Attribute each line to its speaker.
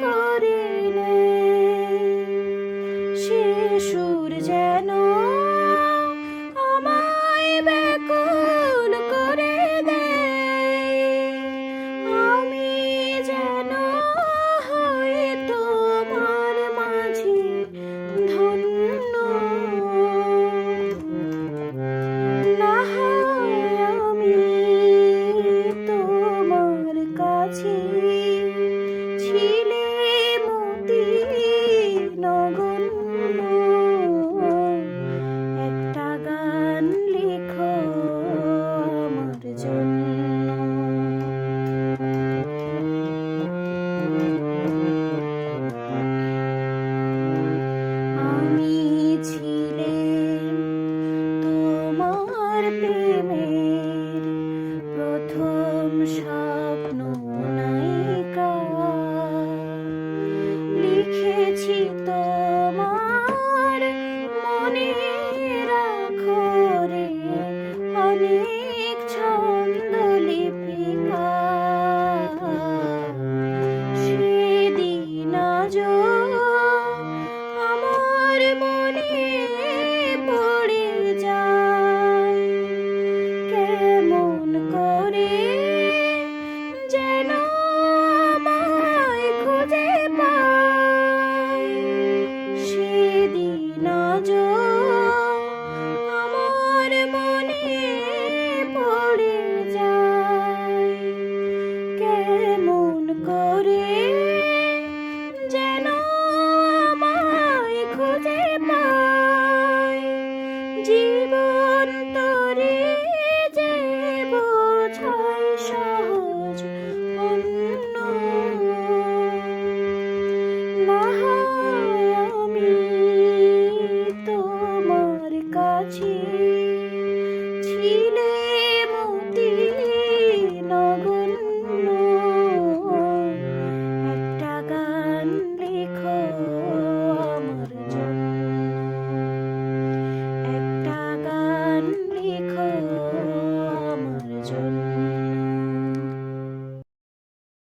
Speaker 1: করিলে সে সুর যেন ಮನೆಯಲ್ಲಿ கையிலே